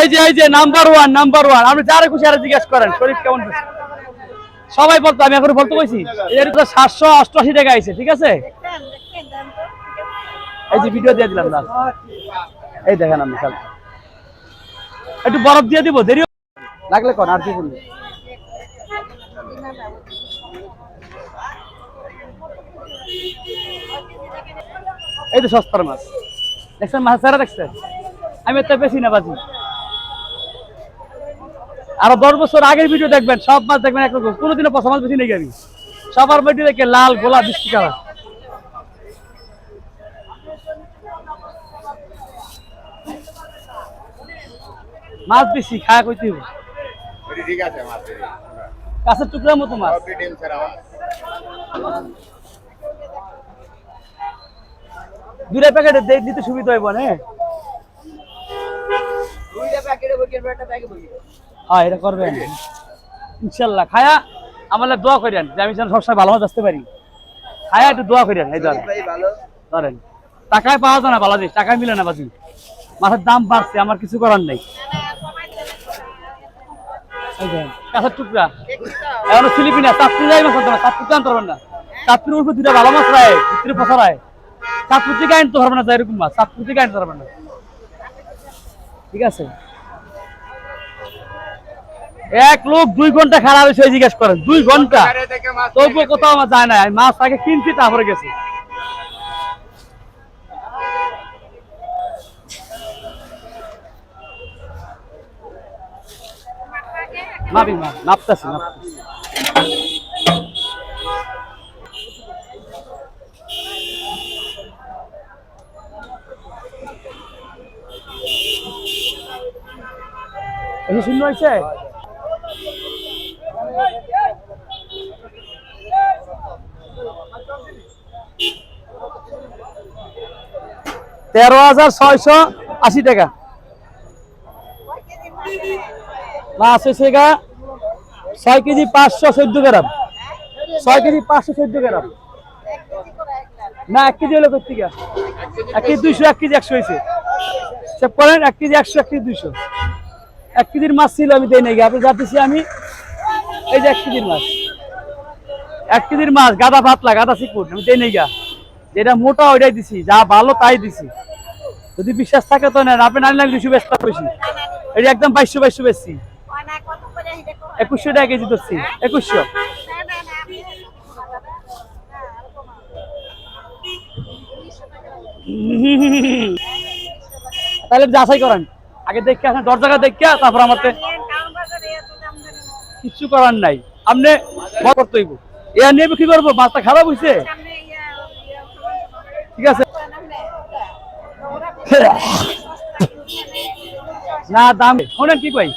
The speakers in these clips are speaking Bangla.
এই যে এই যে নাম্বার ওয়ান নাম্বার ওয়ান আপনি যারা খুশি আরে জিজ্ঞেস করেন, শরীফ কেমন সবাই বলতো, আমি এখন বলতে কইছি এর তো সাতশো অষ্টআশি টাকা আইছে, ঠিক আছে? এই যে ভিডিও দিয়ে দিলাম না এই দেখেন খালি একটু বরফ দিয়ে দিব, দেরি। লাগলে কোন আর কি বলব? এই তো সস্তার মাছ। দেখছেন মাছ ছাড়া দেখছেন? আমি তো বেশি না বাজি। আরও দশ বছর আগের ভিডিও দেখবেন, সব মাছ দেখবেন একরকম কোনোদিনও পচা মাছ বেশি নেই আমি সবার ভিডিও দেখে লাল, গোলা বৃষ্টি কালার। মাছ বেশি, খায়া কইতে হবে টুকরার মতো মাছ। দুটা প্যাকেটে নিতে সুবিধা হইব না? হ্যাঁ এটা করবেন। ইনশাল্লাহ। খায়া আমাদের দোয়া করেন যে আমি যেন সবসময় ভালো মাছ আসতে পারি। খায়া একটু দোয়া করেন এই ধরেন ধরেন টাকায় পাওয়া যায় না ভালো জিনিস টাকায় মিলে না বাজি। মাছের দাম বাড়ছে আমার কিছু করার নেই। এই টুকরা। এখন ফিলিপিনা চাঁদপুর যাই মাছ আনতে হবে, চাঁদপুর তো আনতে পারবেন না। চাঁদপুর উপরে দুটা ভালো মাছ রায় ভিতরে পচা রায়। চাঁদপুর থেকে আনতে পারবেন না এরকম মাছ চাঁদপুর থেকে আনতে পারবেন না। ঠিক আছে? এক লোক দুই ঘণ্টা খারাপ হয়েছে জিজ্ঞেস করেন। দুই ঘণ্টা? তবুও কোথাও আমার যায় না আমি মাছ আগে কিনছি, তারপরে গেছি। শূন্য হয়েছে? তেরো হাজার ছয়শো আশি টাকা। মাছ হয়েছে গা ছয় কেজি পাঁচশো চোদ্দ গ্রাম। ছয় কেজি পাঁচশো চোদ্দ গ্রাম। না, এক কেজি হলো করতে গা এক কেজি দুইশো, এক কেজি একশো হয়েছে সে করেন, এক কেজি একশো, এক কেজি দুইশো। এক কেজির মাছ ছিল, আমি দেই নাই আপনি যা দিছি আমি, এই যে এক কেজির মাছ। এক কেজির মাছ, গাদা পাতলা, গাদা চিকুট আমি দেই গা। যেটা মোটা ওইটাই দিছি, যা ভালো তাই দিছি। যদি বিশ্বাস থাকে তো নেন, আপনি নানি লাগে দুশো বেশ বেশি। এটা একদম বাইশশো বাইশশো বেশি। একুশশো টাকা কেজি ধরছি, একুশশো। তাহলে যাচাই করেন। আগে দেখে আসেন, দরজাটা দেখে, তারপর আমার কিচ্ছু করার নাই। আপনি এ নিয়ে কি করব? মাছটা খারাপ হয়েছে ঠিক আছে? না দাম শোনেন কি কই?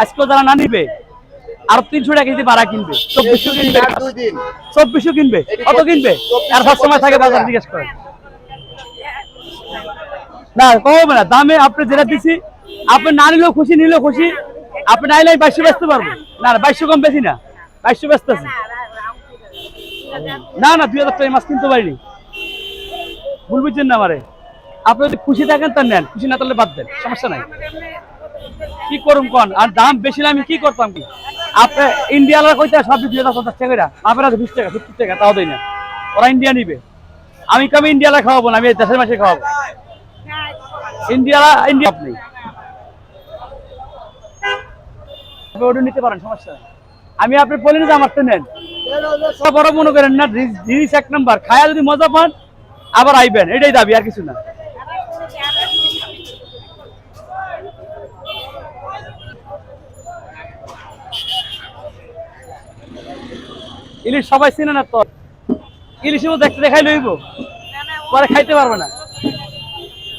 আজকে যারা না নিবে আর তিনশো টাকা কেজি ভাড়া কিনবে চব্বিশশো কিনবে। চব্বিশশো কিনবে। কত কিনবে? আর সব সময় থাকে বাজার জিজ্ঞেস করেন। না কমবে না। দামে আপনি যেটা দিছি আপনি না নিলেও খুশি নিলেও খুশি। আপনি না নিলে বাইশশো বেচতে পারব। না না বাইশশো কম বেশি না। বাইশশো ব্যস্ত আছি না না দুই হাজার টাকা মাছ কিনতে পারিনি। ভুল বুঝছেন না আমারে। আপনি যদি খুশি থাকেন তার নেন, খুশি না তাহলে বাদ দেন, সমস্যা নাই। কি করুম কোন? আর দাম বেশি হলে আমি কি করতাম কি? আপনি ইন্ডিয়ালা কইতে সব দুই হাজার পঞ্চাশ টাকা আপনারা বিশ টাকা, সত্তর টাকা, তাও দেয় না। ওরা ইন্ডিয়া নিবে। আমি কবে ইন্ডিয়ালা খাওয়াবো না, আমি দেশের মাসে খাওয়াবো? ইন্ডিয়ালা ইন্ডিয়া আপনি নিতে পারেন, সমস্যা আমি আপনি বলেন যে আমার তো নেন। বড় মনে করেন না জিনিস এক নাম্বার। খায়া যদি মজা পান আবার আইবেন, এটাই দাবি, আর কিছু না। ইলিশ সবাই চিনে না তো? মধ্যে একটা দেখাই লইব। পরে খাইতে পারবে না।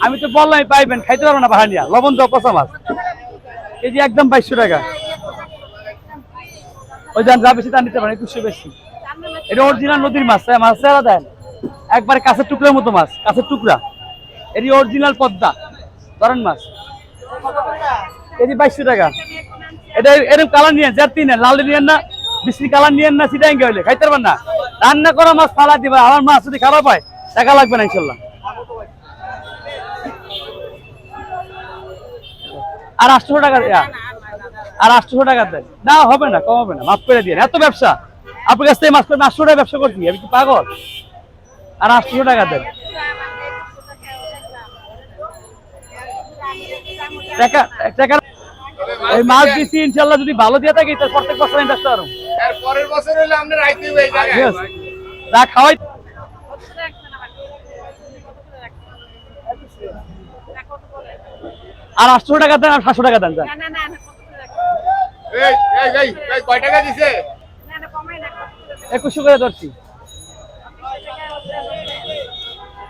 আমি তো বললাম পাইবেন, খাইতে পারব না বাহানিয়া লবণ দাও পচা মাছ। কেজি একদম বাইশশো টাকা। ওই যান যা বেশি তা নিতে পারেন একুশশো বেশি। এটা অরিজিনাল নদীর মাছ মাছ চেহারা দেন একবারে কাছের টুকরার মতো মাছ কাছের টুকরা। এটি অরিজিনাল পদ্মা, ধরেন মাছ। কেজি বাইশশো টাকা। এটা এরকম কালার নিয়ে জাতি নেন, লাল নিয়েন না, বিশ্রী কালার নিয়েন না সিটাই হইলে খাইতে পারবেন না। রান্না করা মাছ ফালা দিবা, আমার মাছ যদি খারাপ হয়, টাকা লাগবে না, ইনশাল্লাহ। আর আটশো টাকা দেয়া আর আটশো টাকা দেন। না, হবে না, কম হবে না, মাফ করে দিয়ে এত ব্যবসা, আপনার কাছ থেকে মাছ করে আটশো টাকা ব্যবসা করছি, আমি কি পাগল? আর আটশো টাকা দেন। টাকা মাছ ইনশাল্লাহ যদি ভালো দিয়ে থাকি তার প্রত্যেক বছর পরের বছর হলে আমরা খাওয়াই আর আটশো টাকা দেন আর সাতশো টাকা দেন একুশশো করে ধরছি।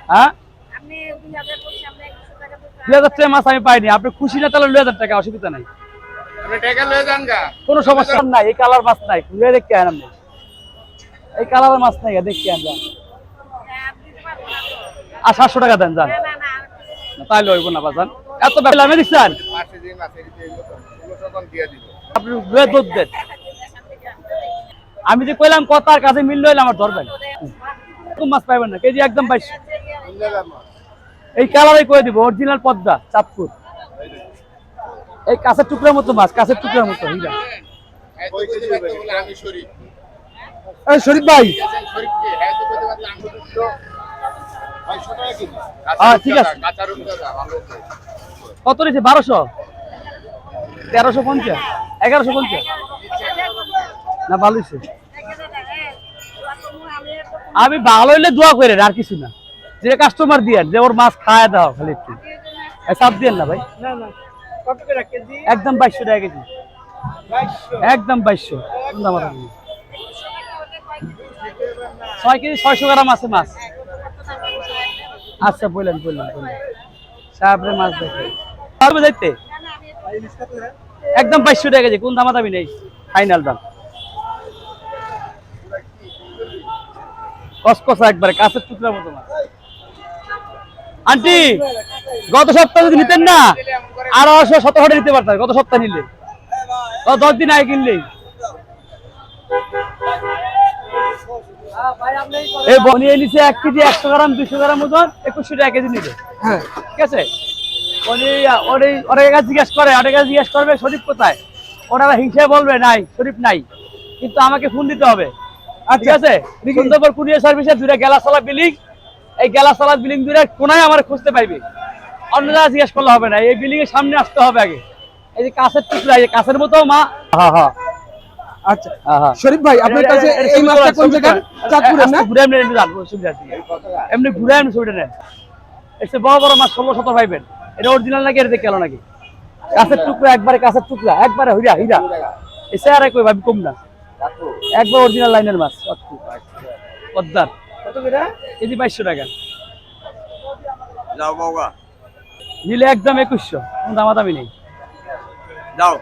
হ্যাঁ? দুই হাজার টাকা মাছ আমি পাইনি। আপনি খুশি না তাহলে দুই হাজার টাকা অসুবিধা নাই। আপনি টাকা লয়ে যান গা। কোনো সমস্যা নাই এই কালার মাছ নাই। ঘুরে দেখতে আন আপনি। এই কালারের মাছ নাই দেখতে আন আর সাতশো টাকা দেন যান। তাহলে হইব না বাজান এত বেলা আমি আপনি দুধ দেন। আমি যে কইলাম কথার কাছে মিললে হইলে আমার ধরবেন। মাছ পাইবেন না? কেজি একদম বাইশ। মাছ এই কালারে করে দিব অরিজিনাল পদ্মা, চাঁদপুর। এই কাছের টুকরার মতো মাছ কাছের টুকরার মতো হীরা শরীফ ভাই। ঠিক আছে। কত রয়েছে বারোশো? তেরোশো পঞ্চাশ? এগারোশো পঞ্চাশ? না ভালো আমি ভালো হইলে দোয়া করেন, আর কিছু না। যে কাস্টমার দিয়েন যে ওর মাছ খায় দাও খালি একটু। চাপ দিয়েন না ভাই। একদম বাইশশো টাকা কেজি। একদম বাইশশো। ছয় কেজি ছয়শো গ্রাম আছে মাছ। আচ্ছা বললেন বললেন বললেন। সাহেবরে মাছ দেখে পারবে যাইতে? একদম বাইশশো টাকা কেজি কোন দামা দামি নেই। ফাইনাল দাম। কসকসা একবারে কাছের টুকরার মতো মাছ। আন্টি গত সপ্তাহে যদি নিতেন না আড়াইশো সতেরোটা নিতে পারতেন গত সপ্তাহে নিলে। দশ দিন আগে কিনলেই এই বনিয়ে নিচে এক কেজি একশো গ্রাম দুশো গ্রাম ওজন একুশশো টাকা কেজি নিবে। ঠিক আছে? কাছে জিজ্ঞেস করে কাছে জিজ্ঞেস করবে শরীফ কোথায়? ওনারা বলবে নাই শরীফ নাই। কিন্তু আমাকে ফোন দিতে হবে। ঠিক আছে? সুন্দরবন কুরিয়ার সার্ভিসের দূরে গেলাসালা বিল্ডিং এই গেলাসালা বিল্ডিং দূরে কোনায় আমার খুঁজতে পাইবে অন্য জায়গায় জিজ্ঞেস করলে হবে না এই বিল্ডিং এর সামনে আসতে হবে আগে। এই যে কাছের টুকরা এই কাছের মতো মা। হ্যাঁ হ্যাঁ আচ্ছা শরীফ ভাই আপনার কাছে এই মাছটা কোন জায়গার? চাঁদপুরের না? ঘুরে এমনি এমনি জানব সুবিধা এমনি ঘুরে এমনি ছবিটা নেন এসে বড় বড় মাছ ষোলো পাইবেন এটা অরিজিনাল নাকি এটা নাকি? কাছের টুকরা একবারে কাছের টুকরা একবারে হইরা হইরা। এসে আর কই ভাবি কম না। একবার অরিজিনাল লাইনের মাছ অতটুকু। পদ্মার কেজি বাইশশো টাকা। যাও বাবা নিলে একদম একুশশো কোনো দামাদামি নেই। যাও।